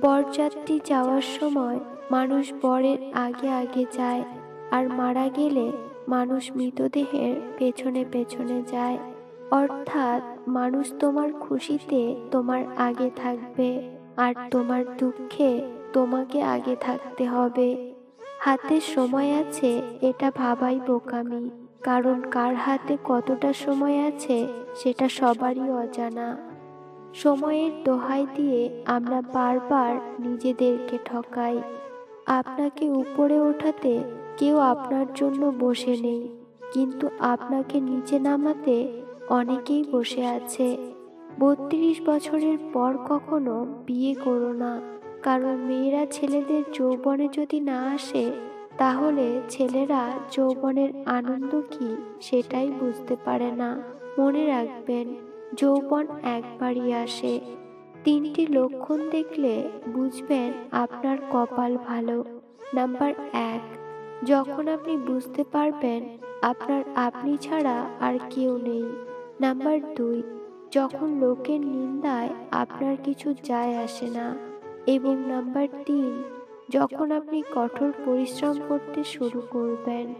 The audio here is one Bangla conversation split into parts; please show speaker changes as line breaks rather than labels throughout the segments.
বরযাত্রী যাওয়ার সময় মানুষ বরের আগে আগে যায় আর মারা গেলে মানুষ মৃতদেহের পেছনে পেছনে যায়। অর্থাৎ মানুষ তোমার খুশিতে তোমার আগে থাকবে আর তোমার দুঃখে তোমাকে আগে থাকতে হবে। হাতে সময় আছে, এটা ভাবাই বোকামি। কারণ কার হাতে কতটা সময় আছে, সেটা সবারই অজানা। সময়ের দোহাই দিয়ে আমরা বারবার নিজেদেরকে ঠকাই। আপনাকে উপরে ওঠাতে কেউ আপনার জন্য বসে নেই, কিন্তু আপনাকে নিচে নামাতে অনেকেই বসে আছে। বত্রিশ বছরের পর কখনো বিয়ে করো না, কারণ মেয়েরা ছেলেদের যৌবনে যদি না আসে, তাহলে ছেলেরা যৌবনের আনন্দ কি সেটাই বুঝতে পারে না। মনে রাখবেন যৌবন একবারই আসে। তিনটি লক্ষণ দেখলে বুঝবেন আপনার কপাল ভালো। নাম্বার এক, যখন আপনি বুঝতে পারবেন আপনার আপনি ছাড়া আর কেউ নেই। নাম্বার দুই, যখন লোকের নিন্দায় আপনার কিছু যায় আসে না। এবং নাম্বার তিন, যখন আপনি কঠোর পরিশ্রম করতে শুরু করবেন।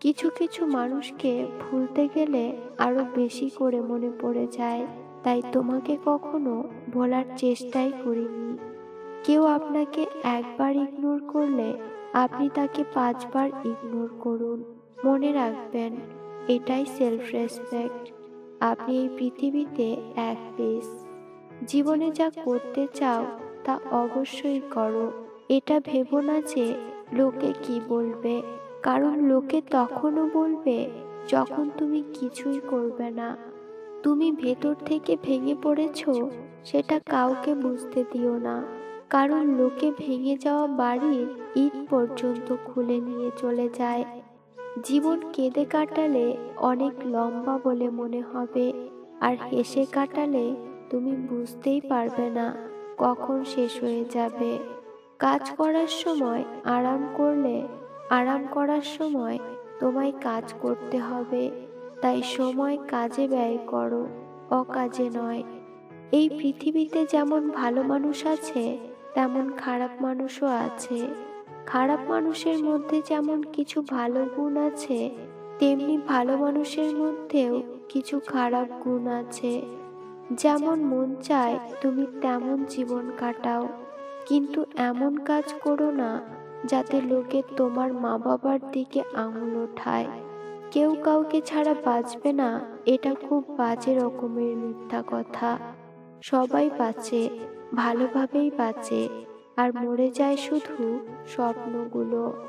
কিছু কিছু মানুষকে ভুলতে গেলে আরও বেশি করে মনে পড়ে যায়। তাই তোমাকে কখনো ভোলার চেষ্টাই করিনি। কেউ আপনাকে একবার ইগনোর করলে আপনি তাকে পাঁচবার ইগনোর করুন। মনে রাখবেন, এটাই সেলফ রেসপেক্ট আপনি এই পৃথিবীতে এক পিস জীবনে যা করতে চাও, তা অবশ্যই করো। এটা ভেবো না যে লোকে কি বলবে। কারণ লোকে তখনও বলবে, যখন তুমি কিছুই করবে না। তুমি ভেতর থেকে ভেঙে পড়েছো, সেটা কাউকে বুঝতে দিও না। কারণ লোকে ভেঙে যাওয়া বাড়ির ইট পর্যন্ত খুলে নিয়ে চলে যায়। জীবন কেঁদে কাটালে অনেক লম্বা বলে মনে হবে, আর হেসে কাটালে তুমি বুঝতেই পারবে না কখন শেষ হয়ে যাবে। কাজ করার সময় আরাম করলে আরাম করার সময় তোমায় কাজ করতে হবে, তাই সময় কাজে ব্যয় করো, অকাজে নয়। এই পৃথিবীতে যেমন ভালো মানুষ আছে, তেমন খারাপ মানুষও আছে। খারাপ মানুষের মধ্যে যেমন কিছু ভালো গুণ আছে, তেমনি ভালো মানুষের মধ্যেও কিছু খারাপ গুণ আছে। যেমন মন চায় তুমি তেমন জীবন কাটাও, কিন্তু এমন কাজ করো না যাতে লোকে তোমার মা বাবার দিকে আঙুল ওঠায়। কেউ কাউকে ছাড়া বাঁচবে না, এটা খুব বাজে রকমের মিথ্যা কথা। সবাই বাঁচে, ভালোভাবেই বাঁচে, আর মরে যায় শুধু স্বপ্নগুলো।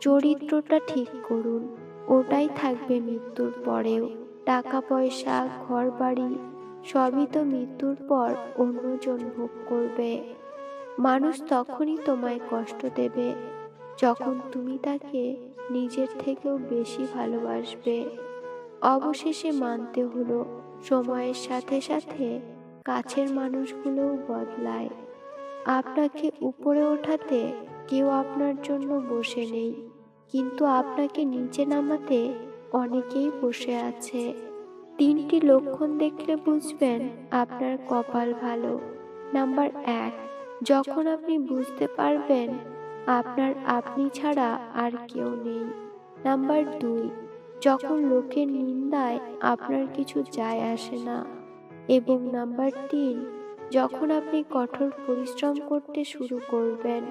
চরিত্রটা ঠিক করুন, ওটাই থাকবে মৃত্যুর পরেও। টাকা পয়সা ঘর বাড়ি সবই তো মৃত্যুর পর অন্যজন ভোগ করবে। মানুষ তখনই তোমায় কষ্ট দেবে। যখন তুমি তাকে নিজের থেকেও বেশি ভালোবাসবে, অবশেষে মানতে হলো সময়ের সাথে সাথে কাছের মানুষগুলোও বদলায়। আপনাকে উপরে ওঠাতে কেউ আপনার জন্য বসে নেই, কিন্তু আপনাকে নিচে নামাতে অনেকেই বসে আছে। তিনটি লক্ষণ দেখলে বুঝবেন আপনার কপাল ভালো। নাম্বার এক, যখন আপনি বুঝতে পারবেন আপনার আপনি ছাড়া আর কেউ নেই। নাম্বার দুই, যখন লোকের নিন্দায় আপনার কিছু যায় আসে না। এবং নাম্বার তিন, যখন আপনি কঠোর পরিশ্রম করতে শুরু করবেন।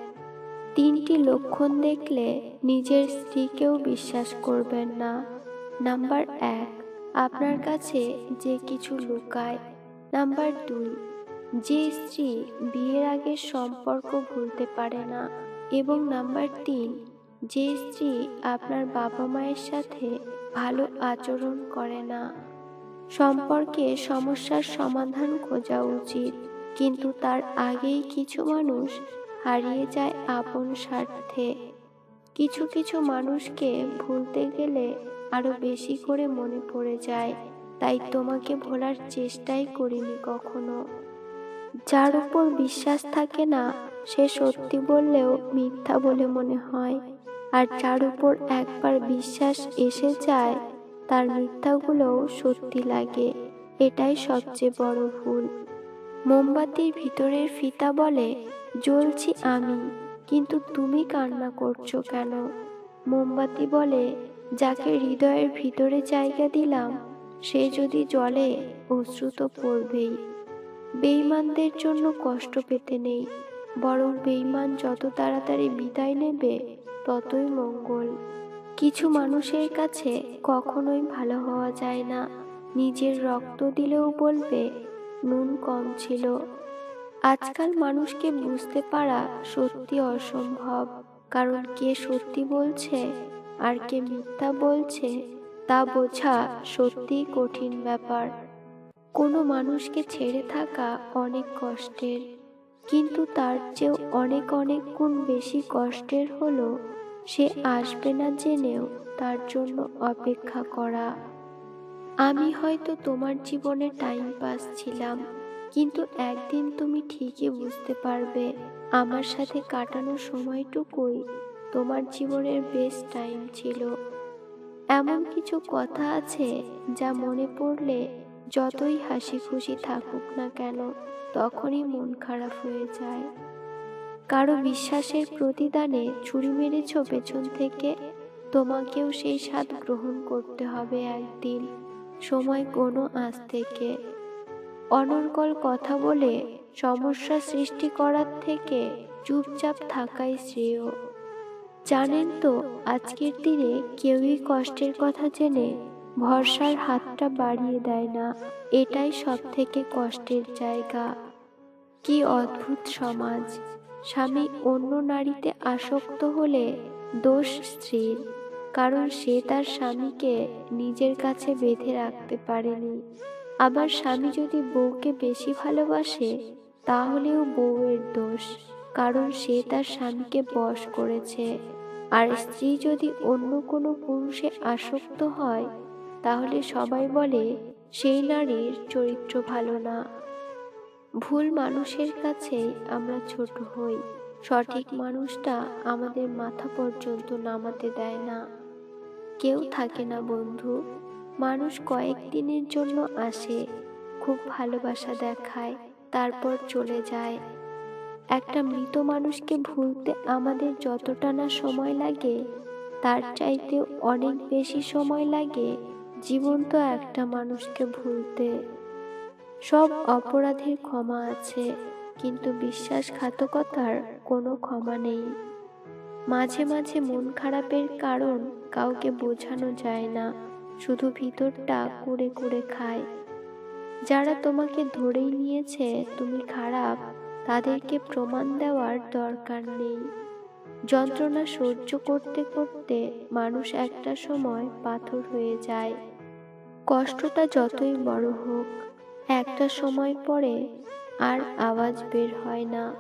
তিনটি লক্ষণ দেখলে নিজের স্ত্রীকেও বিশ্বাস করবেন না। নাম্বার এক, আপনার কাছে যে কিছু লুকায়। নাম্বার দুই, যে স্ত্রী বিয়ের আগের সম্পর্ক ভুলতে পারে না। এবং নাম্বার তিন, যে স্ত্রী আপনার বাবা মায়ের সাথে ভালো আচরণ করে না। সম্পর্কে সমস্যার সমাধান খোঁজা উচিত, কিন্তু তার আগেই কিছু মানুষ হারিয়ে যায় আপন স্বার্থে। কিছু কিছু মানুষকে ভুলতে গেলে আরও বেশি করে মনে পড়ে যায়, তাই তোমাকে ভোলার চেষ্টাই করিনি কখনো। যার উপর বিশ্বাস থাকে না সে সত্যি বললেও মিথ্যা বলে মনে হয়। আর যার উপর একবার বিশ্বাস এসে যায়, তার মিথ্যাগুলোও সত্যি লাগে। এটাই সবচেয়ে বড় ভুল। মোমবাতির ভিতরের ফিতা বলে, জ্বলছি আমি, কিন্তু তুমি কান্না করছ কেন? মোমবাতি বলে, যাকে হৃদয়ের ভিতরে জায়গা দিলাম, সে যদি জলে অশ্রুত পড়বেই। বেইমানদের জন্য কষ্ট পেতে নেই। বরং বেইমান যত তাড়াতাড়ি বিদায় নেবে, ততই মঙ্গল। কিছু মানুষের কাছে কখনোই ভালো হওয়া যায় না। নিজের রক্ত দিলেও বলবে, নুন কম ছিল। আজকাল মানুষকে বুঝতে পারা সত্যি অসম্ভব। কারণ কে সত্যি বলছে আর কে মিথ্যা বলছে, তা বোঝা সত্যিই কঠিন ব্যাপার। কোনো মানুষকে ছেড়ে থাকা অনেক কষ্টের। কিন্তু তার চেয়েও অনেক অনেক গুণ বেশি কষ্টের হলো সে আসবে না জেনেও তার জন্য অপেক্ষা করা। আমি হয়তো তোমার জীবনে টাইম পাস ছিলাম, কিন্তু একদিন তুমি ঠিকই বুঝতে পারবে, আমার সাথে কাটানো সময়টুকুই তোমার জীবনের বেস্ট টাইম ছিল। এমন কিছু কথা আছে যা মনে পড়লে যতই হাসি খুশি থাকুক না কেন তখনই মন খারাপ হয়ে যায়। কারও বিশ্বাসের প্রতিদানে ছুরি মেরেছ পেছন থেকে, তোমাকেও সেই স্বাদ গ্রহণ করতে হবে একদিন, সময় কোনো আজ থেকে। অনর্গল কথা বলে সমস্যা সৃষ্টি করার থেকে চুপচাপ থাকাই শ্রেয়। জানেন তো, আজকের দিনে কেউই কষ্টের কথা জেনে ভরসার হাতটা বাড়িয়ে দেয় না, এটাই সব থেকে কষ্টের জায়গা। কি অদ্ভুত সমাজ। স্বামী অন্য নারীতে আসক্ত হলে দোষ স্ত্রীর, কারণ সে তার স্বামীকে নিজের কাছে বেঁধে রাখতে পারেনি। আবার স্বামী যদি বউকে বেশি ভালোবাসে, তাহলেও বউয়ের দোষ, কারণ সে তার স্বামীকে বশ করেছে। আর স্ত্রী যদি অন্য কোনো পুরুষে আসক্ত হয়, তাহলে সবাই বলে, সেই নারীর চরিত্র ভালো না। ভুল মানুষের কাছেই আমরা ছোট হই। সঠিক মানুষটা আমাদের মাথা পর্যন্ত নামাতে দেয় না। কেউ থাকে না বন্ধু। মানুষ কয়েকদিনের জন্য আসে, খুব ভালোবাসা দেখায়, তারপর চলে যায়। একটা মৃত মানুষকে ভুলতে আমাদের যতটা না সময় লাগে, তার চাইতে অনেক বেশি সময় লাগে জীবন্ত একটা মানুষকে ভুলতে। সব অপরাধের ক্ষমা আছে, কিন্তু বিশ্বাসঘাতকতার কোনো ক্ষমা নেই। মাঝে মাঝে মন খারাপের কারণ কাউকে বোঝানো যায় না, শুধু ভিতরটা কুড়ে কুড়ে খায়। যারা তোমাকে ধরেই নিয়েছে তুমি খারাপ, তাদেরকে প্রমাণ দেওয়ার দরকার নেই। যন্ত্রণা সহ্য করতে করতে মানুষ একটা সময় পাথর হয়ে যায়। কষ্টটা যতই বড় হোক একটা সময় পরে আর আওয়াজ বের হয় না।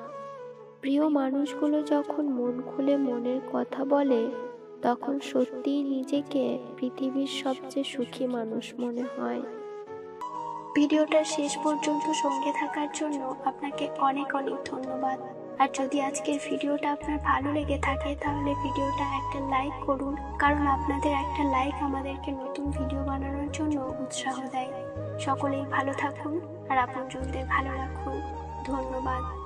প্রিয় মানুষগুলো যখন মন খুলে মনের কথা বলে, তখন সত্যিই নিজেকে পৃথিবীর সবচেয়ে সুখী মানুষ মনে হয়।
ভিডিওটা শেষ পর্যন্ত সঙ্গে থাকার জন্য আপনাকে অনেক অনেক ধন্যবাদ। আর যদি আজকের ভিডিওটা আপনার ভালো লেগে থাকে, তাহলে ভিডিওটা একটা লাইক করুন। কারণ আপনাদের একটা লাইক আমাদেরকে নতুন ভিডিও বানানোর জন্য উৎসাহ দেয়। সকলেই ভালো থাকুন আর আপনজনদের ভালো রাখুন। ধন্যবাদ।